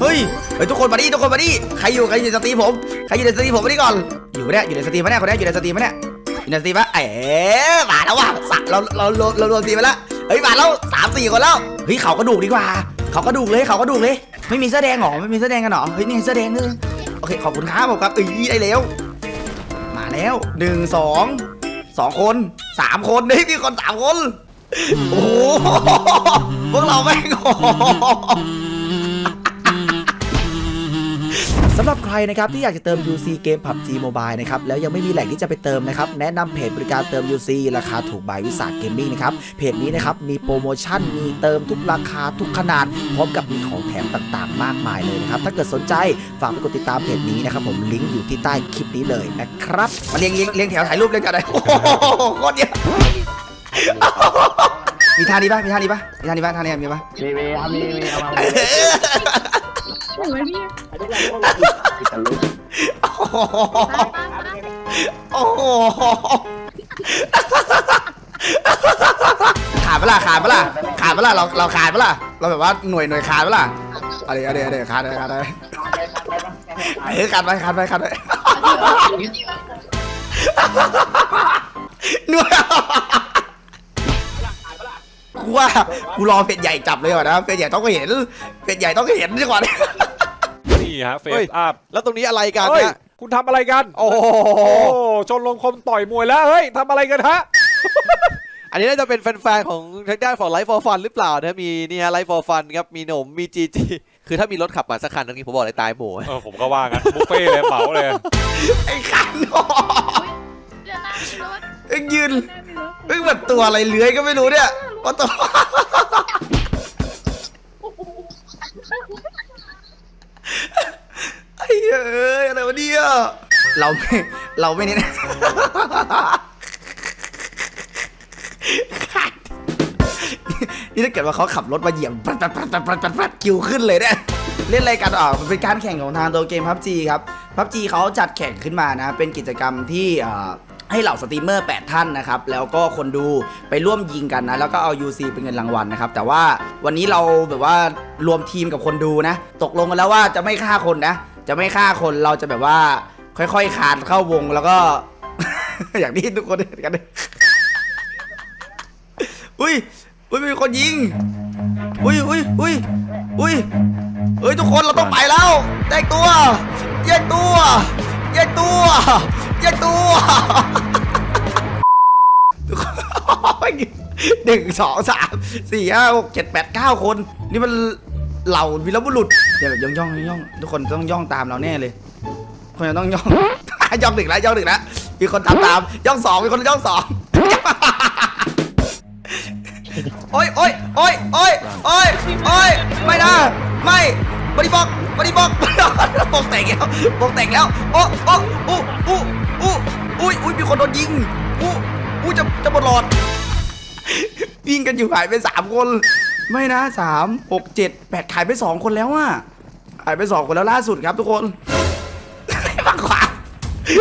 เฮ้ยเฮ้ยทุกคนมาดิทุกคนมาดิใครอยู่ใครอยู่ในสตรีมผมใครอยู่ในสตรีมผมมาดิก่อนอยู่เนี่ยอยู่ในสตรีมปะเนี่ยคนนี้อยู่ในสตรีมปะเนี่ยอยู่ในสตรีมปะเอ๋มาแล้วว่ะสะเราเราเราเรารวมทีมไปแล้วเฮ้ยมาแล้วสามสี่คนแล้วเฮ้ยเขากระดูกดีกว่า เขากระดูกเลยเขากระดูกเลย ไม่มีเสื้อแดงหรอไม่มีเสื้อแดงกันหรอเฮ้ยนี่เสื้อแดงนึงโอเคขอบคุณครับผมครับเอ้ยได้แล้ว มาแล้วหนึ่งสองสองคนสามคนเฮ้ยมีคนสามคนโอ้โหพวกเราแม่ง สำหรับใครนะครับที่อยากจะเติม UC เกม PUBG Mobile นะครับแล้วยังไม่มีแหล่งที่จะไปเติมนะครับแนะนำเพจบริการเติม UC ราคาถูกบายวิสาเกมมิ่งนะครับเพจนี้นะครับมีโปรโมชั่นมีเติมทุกราคาทุกขนาด พร้อมกับมีของแถมต่างๆ มากมายเลยนะครับถ้าเกิดสนใจฝากไปกดติดตามเพจนี้นะครับผมลิงก์อยู่ที่ใต้คลิปนี้เลยนะครับมาเรียงเรียงเรียงแถวถ่ายรูปเรียงกันเลยโอ้โหโคตรเยอะมีท่านี้ปะมีท่านี้ปะมีท่านี้ปะท่านี้มีปะมีมีครับมีมีเอามา โอ้ยพี่ตะลุกโอ้โหป้าป้าป้าโอ้โหขาดเปะล่าขาดเปะล่าขาดเปะล่าเราเราขาดเปะล่าเราแบบว่าหน่วยหน่วยขาดเปะล่าอะไรอะไรอะไรขาดอะไรขาดอะไรเออขาดไปขาดไปขาดไปหน่วยกูว่ากูรอเป็ดใหญ่จับเลยก่อนนะเป็ดใหญ่ต้องเห็นเป็ดใหญ่ต้องเห็นดีกว่านี่ ฮะเฟเฮ้สยอัพแล้วตรงนี้อะไรกันเฮ้ยเนี่ยคุณทำอะไรกันโอ้โหโอ้ชนลงคมต่อยมวยแล้วเฮ้ยทำอะไรกันฮะอันนี้น่าจะเป็นแฟนๆของทางด้านของ Life for Fun หรือเปล่านะมีเนี่ย Life for Fun ครับมีหนมมีจีจีคือถ้ามีรถขับมาสักคันตรงนี้ผมบอกเลยตายหมู่เออผมก็ว่างั้นบุฟเฟ่ต์เลยเหมาเลยไอ้ขันเรือน้ำมีรถเอ็งยืนมีรถเอ็งแบบตัวอะไรเลื้อยก็ไม่รู้เนี่ยว่าตัวไอ้เอ้ยอะไรวะเนี่ยเราไม่เราไม่เน้นนี่ถ้าเกิดว่าเขาขับรถมาเหยียบปัดปัดปัดปัดปัดปัดปัดคิวขึ้นเลยเนี่ยเล่นอะไรกันอะมันเป็นการแข่งของทางตัวเกมพับจีครับพับจีเขาจัดแข่งขึ้นมานะ เป็นกิจกรรมที่ให้เหล่าสตรีมเมอร์ 8 ท่านนะครับ แล้วก็คนดูไปร่วมยิงกันนะ แล้วก็เอา UC เป็นเงินรางวัลนะครับ แต่ว่าวันนี้เราแบบว่ารวมทีมกับคนดูนะ ตกลงกันแล้วว่าจะไม่ฆ่าคนนะ จะไม่ฆ่าคนเราจะแบบว่า ค่อยๆคานเข้าวงแล้วก็ อย่างที่ทุกคนเห็นกันอุ้ยอุ้ยมีคนยิงอุ้ยอุ้ยอุ้ยอุ้ยเฮ้ยทุกคนเราต้องไปแล้วแยกตัวแยกตัวแยกตัวแยกตัวทุกคนหนึ่งสองสามสี่ห้าหกเจ็ดแปดเก้าคน นี่มัน เหล่าวีรบุรุษเดี๋ยวแบบย่องย่องย่องทุกคนต้องย่องตามเราแน่เลย คนจะต้องย่อง ย่องหนึ่งแล้วย่องหนึ่งแล้วมีคนตามตามย่องสองมีคนย่องสองโอ้ยโอ้ยโอ้ยโอ้ยโอ้ยโอ้ยไม่นะไม่บริบอกบริบอกบอกแตกแล้วบอกแตกแล้วโอ้โอ้อู้อู้อู้อุ้ยอุ้ยมีคนโดนยิงอู้อู้จะจะหมดหลอดวิ่งกันอยู่หายไปสามคน ไม่นะสามหกเจ็ดแปดขายไปสองคนแล้วอะขายไปสองคนแล้วล่าสุดครับทุกคนฝั่งขวา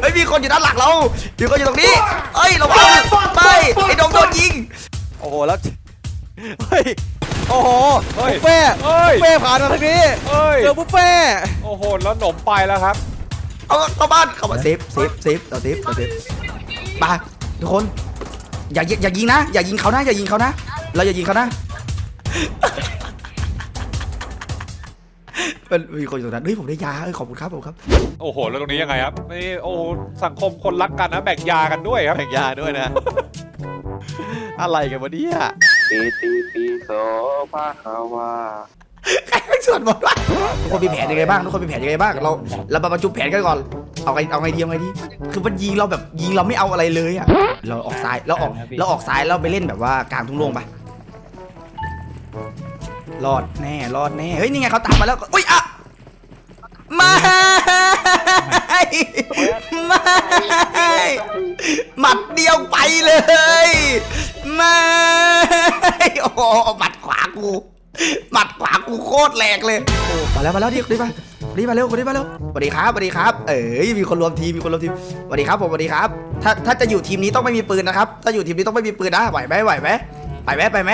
เฮ้ยมีคนอยู่ด้านหลังเรามีคนอยู่ตรงนี้เอ้ยระวังไม่ไอ้โดมโดนยิง โอ้โหแล้วเฮ้ยโอ้โหเฮ้ยบุฟเฟ่ต์เฮ้ยบุฟเฟ่ต์ผ่านมาทางนี้เอ้ยเจอบุฟเฟ่ต์โอ้โหแล้วหนมไปแล้วครับเอาเข้าบ้านเข้ามาเซฟเซฟเซฟเราเซฟเราเซฟมาทุกคนอย่ายิงอย่ายิงนะ อย่ายิงเขานะอย่ายิงเขานะ เราอย่ายิงเขานะ มันมีคนอยู่ตรงนั้นเฮ้ยผมได้ยาเอ้ยขอบคุณครับผมครับ โอ้โห แล้วตรงนี้ยังไงครับนี่โอ้โหสังคมคนรักกันนะแบ่งยากันด้วยครับแบ่งยาด้วยนะ อะไรกันวะเนี่ยปีตีปีโสภาคาวาใครไม่สวดหมดวะทุกคนมีแผนยังไงบ้างทุกคนมีแผนยังไงบ้างเราเรามาประชุมแผนกันก่อนเอาไงเอาไงดีเอาไงดีคือมันยิงเราแบบยิงเราไม่เอาอะไรเลยอะเราออกซ้ายเราออกเราออกซ้ายเราไปเล่นแบบว่ากลางทุ่งโล่งปะ รอดแน่รอดแน่เฮ้ยนี่ไงเขาตามมาแล้วอุ้ยอะไม่ไม่หมัดเดียวไปเลยไม่โอ้หมัดขวากูหมัดขวากูโคตรแรงเลยโอ้มาแล้วมาแล้วดิดิมาดิมาเร็วดิมาเร็วสวัสดีครับสวัสดีครับ เอ้ยมีคนรวมทีมมีคนรวมทีมสวัสดีครับผมสวัสดีครับ ถ้าถ้าจะอยู่ทีมนี้ต้องไม่มีปืนนะครับ ถ้าอยู่ทีมนี้ต้องไม่มีปืนนะไหวไหมไหวไหมไปไหมไปไหม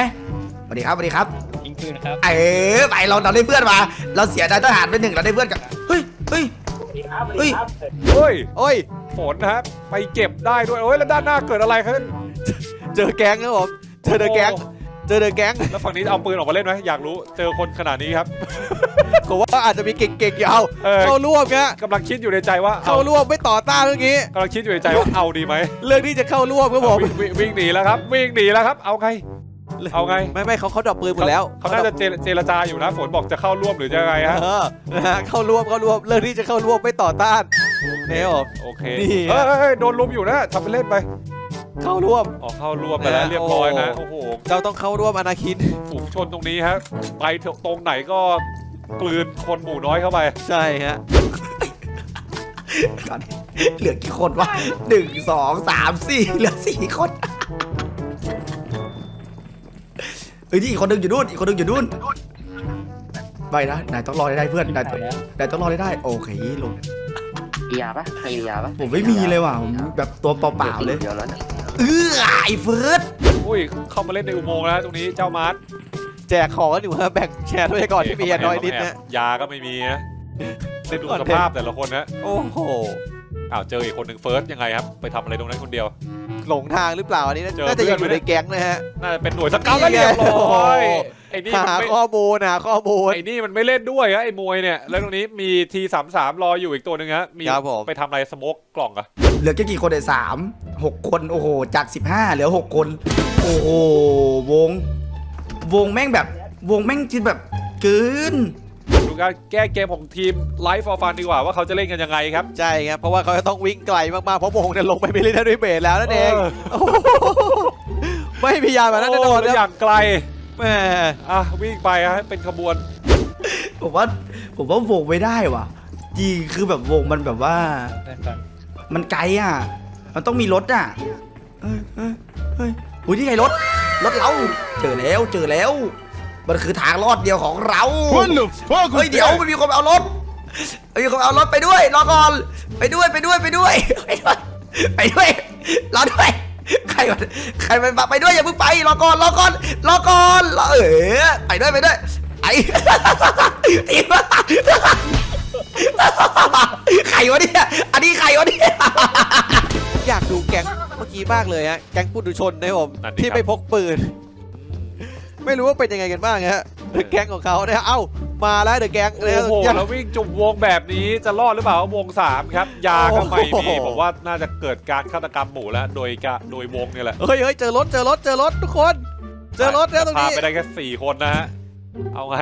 สวัสดีครับสวัสดีครับ นครับเออไปเราเราได้เพื่อนมา เราเสียนายทหารไปหนึ่งเราได้เพื่อนกันเฮ้ยเฮ้ย เฮ้ย เฮ้ยโอ้ย ฝนนะครับ ไปเก็บได้ด้วยโอ้ยแล้วด้านหน้าเกิดอะไรขึ้น เจอแก๊งครับผมเจอเดอะแก๊ง เจอเดอะแก๊ง แล้วฝั่งนี้เอาปืนออกมาเล่นไหมอยากรู้ เจอคนขนาดนี้ครับ ผมว่าอาจจะมีเก่งๆยาวเออ เข้าร่วมเงี้ยกำลังคิดอยู่ในใจว่าเอาเข้าร่วมไม่ต่อต้านเรื่องนี้ กำลังคิดอยู่ในใจว่าเอาดีไหมเรื่องที่จะเข้าร่วมครับผมวิ่งวิ่งวิ่งหนีแล้วครับ วิ่งหนีแล้วครับ เอาไง เอาไงไม่ไม่เขาเขาดรอปปืนหมดแล้วเขาน่าจะเจรเจรจาอยู่นะฝนบอกจะเข้าร่วมหรือจะไงฮะเออนะฮะเข้าร่วมเข้าร่วมเรื่องที่จะเข้าร่วมไม่ต่อต้านเนี่ยผมโอเคนี่เฮ้ยเฮ้ยเฮ้ยโดนลุมอยู่นะทำไปเล่นไป เข้าร่วมอ๋อเข้าร่วมไปแล้วนะเรียบร้อยนะโอ้โอ้โหเจ้าต้องเข้าร่วมอนาคินฝูงชนตรงนี้ฮะไปเถอะตรงไหนก็กลืนคนหมู่น้อยเข้าไป ใช่ฮะก่อนเหลือกี่คนวะหนึ่งสองสามสี่เหลือสี่คน เฮ้ยนี่อีกคนหนึงอยู่นู่นอีกคนหนึงอยู่นู่นไปนะนายต้องรอให้ได้เพื่อนนายต้องนายต้องรอให้ได้โอเคลงมียาปะใครมียาปะผมไม่มีเลยว่ะผมแบบตัวเปล่าๆเลยเดียวแล้วเนี่ยเออไอ้เฟิร์สอุ้ยเข้ามาเล่นในอุโมงค์แล้วตรงนี้เจ้ามาร์ทแจกของกันอยู่ฮะแบ่งแชร์ด้วยก่อนที่มีน้อยนิดนะยาก็ไม่มีนะได้ดูสภาพแต่ละคนนะโอ้โหอ้าวเจออีกคนหนึ่งเฟิร์สยังไงครับ ไปทำอะไรตรงนั้นคนเดียว หลงทางหรือเปล่าอันนี้น่าเจอน่าจะยังอเพื่ยู่อนไหมในแก๊งนะฮะ น่าจะเป็นหน่วยสเกาต์แล้วเรียบร้อยไอ้นี่มันหาไม่ข้อมูลหาข้อมูล ไอ้นี่มันไม่เล่นด้วยอะไอ้มวยเนี่ย แล้วตรงนี้มีทีสามสามรออยู่อีกตัวหนึ่งฮะมีครับผม ไปทำอะไรสโมกกล่องอะเหลือแค่กี่คนไอ้สามหกคนโอ้โหจากสิบห้าเหลือหกคน โอ้โหวง วงแม่งแบบ วงแม่งจิแบบเกิน ดูการแก้เกมของทีมไลฟ์ฟอร์ฟันดีกว่าว่าเขาจะเล่นกันยังไงครับ ใช่ครับ เพราะว่าเขาจะต้องวิ่งไกลมากๆ เพราะวงเนี่ยลงไปมิลิเทอรี่เบสแล้วนั่นเองเออโอ้โหไม่มียาแบบนั้นแน่นอนโแล้วคอรับย่างไกลแหมอะวิ่งไปฮะเป็นขบวน ผมว่าผมว่าวงไม่ได้ว่ะจริงคือแบบวงมันแบบว่าได้ครับมันไกลอะ มันต้องมีรถอะเฮ้ยเฮ้ยเฮ้ยอุ้ยนี่ไงรถรถเราเจอแล้วเจอแล้ว มันคือทางรอดเดียวของเราเฮ้ยเดี๋ยวมันมีคนเอารถมีคนเอารถไปด้วยรอก่อนไปด้วยไปด้วยไปด้วยไปด้วยไปด้วยรอด้วยใครมันใครมันไปด้วยอย่าเพิ่งไปรอก่อนรอก่อนรอก่อนรอเออไปด้วยไปด้วยไอ้ทีมใครวะเนี่ยอันนี้ใครวะเนี่ยอยากดูแก๊งเมื่อกี้มากเลยฮะแก๊งปุถุชนนะครับผมนั่นดิที่ครับไม่พกปืน ไม่รู้ว่าเป็นยังไงกันบ้างฮะเดอะแก๊งของเขานะฮะเอ้ามาแล้วเดอะแก๊งนะฮะโอ้โหยังแล้ววิ่งจุ่มวงแบบนี้จะรอดหรือเปล่าวงสามครับ ยาก็ไม่โอ้มีโหผมว่าน่าจะเกิดการฆาตกรรมหมู่แล้วโดยกะโดยวงเนี่ยแหละเฮ้ยเฮ้ยเจอรถเจอรถเจอรถทุกคน เจอรถแล้วตรงพานี้ไปได้แค่สี่คนนะฮะเอาไง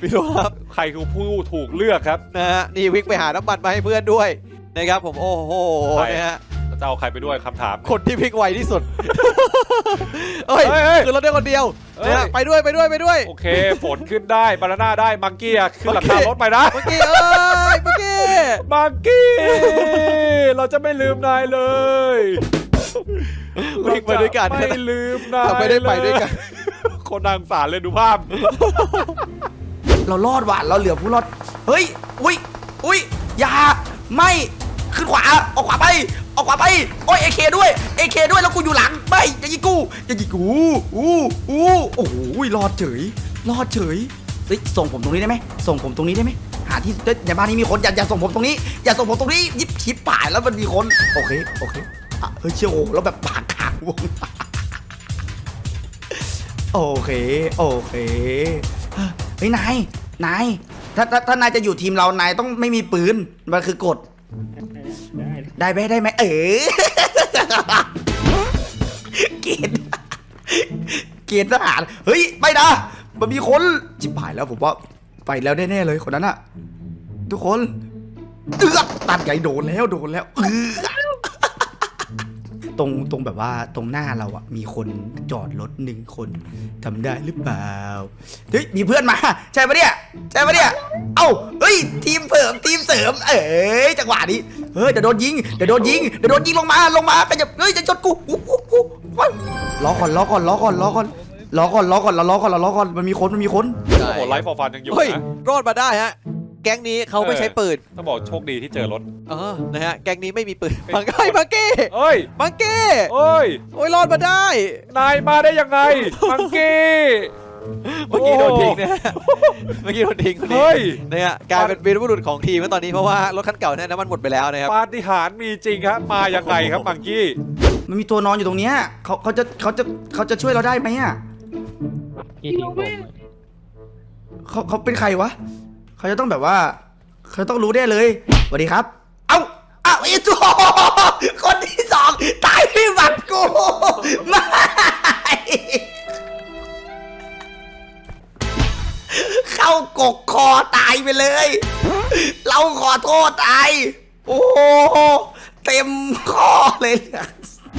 พี่รู้ครับใครคือผู้ถูกเลือกครับนะฮะนี่วิ่งไปหาน้ำมันมาให้เพื่อนด้วยนะครับผมโอ้โหใครนะฮะ จะเอาใครไปด้วยคำถาม คนที่วิ่งไวที่สุดเฮ้ยเฮ้ยเฮ้ยคือรถได้คนเดียวเฮ้ยนะฮะไปด้วยไปด้วยไปด้วย โอเค ฝนขึ้นได้ บานาน่าได้ มังกี้อะขึ้นหลังคาโอเครถไปนะ เมื่อกี้เอ้ยเมื่อกี้มังกี้ เราจะไม่ลืมนายเลยวิ่งไปด้วยกัน เราจะไม่ลืมนายเราไม่ได้ไปด้วยกันคนนางสารเลยดูภาพ เรารอดว่ะเราเหลือผู้รอด เฮ้ย อุ้ย อุ้ย อย่า ไม่ ขึ้นขวาออกขวาไปออกขวาไปโอ้ยเอเคด้วยเอเคด้วยแล้วกูอยู่หลังไม่อย่ายิงกูอย่ายิงกูอู้อู้โอ้โหรอดเฉยรอดเฉยเฮ้ยส่งผมตรงนี้ได้ไหมส่งผมตรงนี้ได้ไหมหาที่เฮ้ยในบ้านนี้มีคนอย่าอย่าส่งผมตรงนี้อย่าส่งผมตรงนี้ยิบชิบป่ายแล้วมันมีคนโอเคโอเคอะเฮ้ยเชี่ยวโอ้แล้วแบบปากขางวงโอเคโอเคเฮ้ยนายนายถ้าถ้าถ้านายจะอยู่ทีมเรานายต้องไม่มีปืนมันคือกฎ ได้ได้ไหมได้ไหมเออเกณฑ์เกณฑ์ทหารเฮ้ยไม่นะมันมีคนจิบหายแล้วผมว่าไปแล้วแน่ๆเลยคนนั้นอะทุกคนเออตัดไก่โดนแล้วโดนแล้วเออ ตรงตรงแบบว่าตรงหน้าเราอะมีคนจอดรถหนึ่งคนทำได้หรือเปล่าเฮ้ยมีเพื่อนมา ใช่ปะเนี่ยใช่ปะเนี่ยเอ้าเฮ้ยทีมเสริมทีมเสริม เอ้ยจังหวะนี้เฮ้ยเดี๋ยวโดนยิงเดี๋ยวโดนยิงเดี๋ยวโดนยิงลงมาลงมาไปจะเฮ้ยจะชนกูอู้หูหูว้ายล้อก่อนล้อก่อนล้อก่อนล้อก่อนล้อก่อนล้อก่อนเราล้อก่อนเราล้อก่อนมันมีคนมันมีคนโอ้โหไลฟ์ฟอร์ฟันยังอยู่เฮ้ยนะรอดมาได้ฮะ แก๊งนี้เขาไม่ใช้ปืนต้องบอกโชคดีที่เจอรถ เออนะฮะ แก๊งนี้ไม่มีปืนเป็นมังกี้มังกี้เอ้ยมังกี้เอ้ยโอ้ยรอดมาได้ นายมาได้ยังไงมังกี้เมื่อกี้โดนทิ้งนะเมื่อกี้โดนทิ้งคนนี้เฮ้ยนะฮะกลายเป็นวีรบุรุษของทีมแล้วตอนนี้เพราะว่ารถคันเก่าเนี่ยน้ำมันหมดไปแล้วนะครับปาฏิหาริย์มีจริงครับมายังไงครับมังกี้ มันมีตัวนอนอยู่ตรงเนี้ยเขาเขาจะเขาจะเขาจะช่วยเราได้ไหมอะกี่ทิ้งผมเขาเขาเป็นใครวะ เขาจะต้องแบบว่า เขาต้องรู้ได้เลยสวัสดีครับ เอ้าเอ้าไอ้ตัวคนที่สองตายที่บัตรกูไม่เข้ากกคอตายไปเลย เราขอโทษตายโอ้โหเต็มคอเลยเนี่ย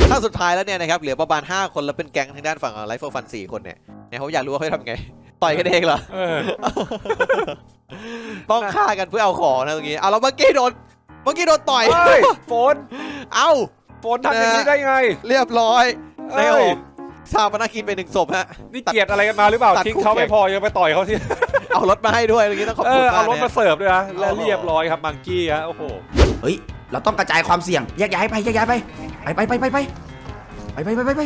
ถ้าสุดท้ายแล้วเนี่ยนะครับเหลือประมาณ 5 คนแล้วเป็นแก๊งทางด้านฝั่งไลฟ์โฟฟัน4คนเนี่ยเนี่ยเขาอยากรู้ว่าเขาจะทำไง ต่อยกันเองเหรอ เออ ต้องฆ่ากันเพื่อเอาของนะตรงนี้เอาแล้วเมื่อกี้โดน เมื่อกี้โดนต่อย เฮ้ยฝนเอ้า ฝนทำอย่างนี้ได้ไงเรียบร้อยเอ้ยนะครับผมชาวปนากินไปหนึ่งศพฮะ นี่เกลียดอะไรกันมาหรือเปล่าตัดทิ้งคู่เขาแข่ไม่งพอยังไปต่อยเขาที่เอารถมาให้ด้วยตรงนี้ต้องขอบเอคุณอมากเอารถนะ มาเสิร์ฟด้วยนะและโอ้โห เรียบร้อยครับมังกี้ฮะโอ้โหเฮ้ย เราต้องกระจายความเสี่ยง แยกย้ายไป แยกย้ายไป ไปไปไปไปไปไปไปไปไปไป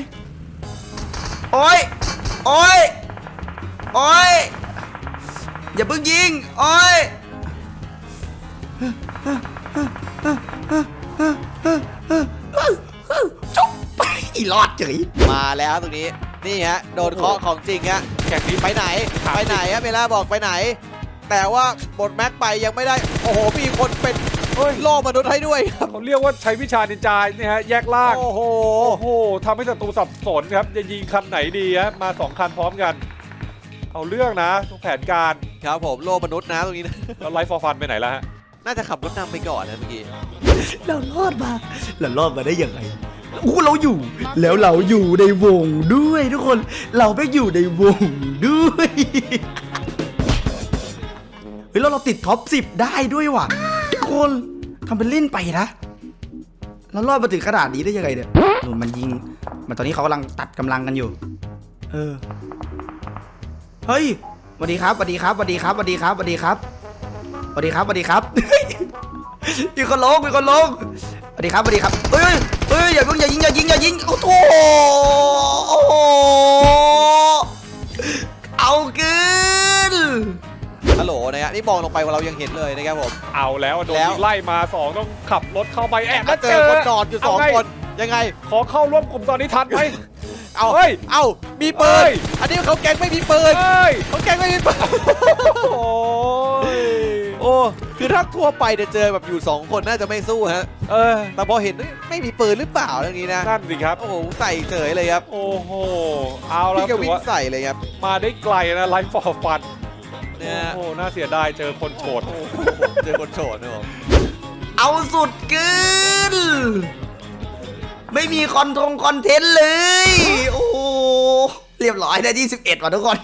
โอ้ย โอ้ย โอ้ยอย่าเพิ่งยิง โอ้ยจุ๊บไปรอดเฉยมาแล้วตรงนี้ นี่ฮะ โดนเคาะของจริงฮะแข่งนี้ไปไหนครับไปไหนฮะเมล่าบอกไปไหน แต่ว่าบทแม็กไปยังไม่ได้ โอ้โห มีคนเป็นเฮ้ยโล่มนุษย์ให้ด้วยครับเขาเรียกว่าใช้วิชานินจาเนี่ยฮะแยกล่าง โอ้โห โอ้โหทำให้ศัตรูสับสนครับ จะยิงคันไหนดีฮะ มาสองคันพร้อมกัน เอาเรื่องนะทุกแผนการครับผมโล่มนุษย์นะตรงนี้นะ แล้วไลฟ์ฟอร์ฟันไปไหนแล้วฮะ น่าจะขับรถนำไปก่อนนะเมื่อกี้ เรารอดมาเรารอดมาได้ยังไงอู้เราอยู่ แล้วเราอยู่ในวงด้วยทุกคน เราไปอยู่ในวงด้วย เฮ้ยแล้วเราติดท็อปสิบได้ด้วยว่ะทุกคนทำเป็นเล่นไปนะ แล้วรอดมาถึงขนาดนี้ได้ยังไงเนี่ยนู่นมันยิง มันตอนนี้เขากำลังตัดกำลังกันอยู่ เออ เฮ้ยสวัสดีครับสวัสดีครับสวัสดีครับสวัสดีครับสวัสดีครับสวัสดีครับสวัสดีครับ มีคนลงมีคนลงสวัสดีครับสวัสดีครับเฮ้ยเฮ้ยอย่าเพิ่งอย่ายิงอย่ายิงอย่ายิงโอ้โหโอ้โหเอาเกินฮัลโหลนะฮะนี่มองลงไปว่าเรายังเห็นเลยนะครับผม เอาแล้วโดนแล้ว ไล่มาสองต้องขับรถเข้าไปแอบแล้แล้ววเจเจออคนจอดอยู่สองเาไคนยังไง ขอเข้าร่วมกลุ่มตอนนี้ทันไหม เอาเฮ้ยเอามีปืเฮ้นย อันนี้เขาแก๊งไม่มีปืนเอ้ยเขาแก๊งไม่มีปืนโอ้ยโอ้คือถ้าทั่วไปเนี่ยเจอแบบอยู่2คนน่าจะไม่สู้ฮะเออแต่พอเห็นเอ้ยไม่มีปืนหรือเปล่าเรื่องนี้นะนั่นสิครับ โอ้โหใส่เฉยเลยครับโอ้โห เอาแล้วพี่ก็ถืวิ่องว่าใส่เลยครับมาได้ไกลนะไลฟ์ฟอร์ฟันเนี่ยโอ้โหน่าเสียดายเจอคนโฉดโอ้โหเจอคนโฉดนะผมเอาสุดเกิน ไม่มีคอนทงคอนเทนต์เลย โอ้เรียบร้อยได้ที่11ว่ะทุกคน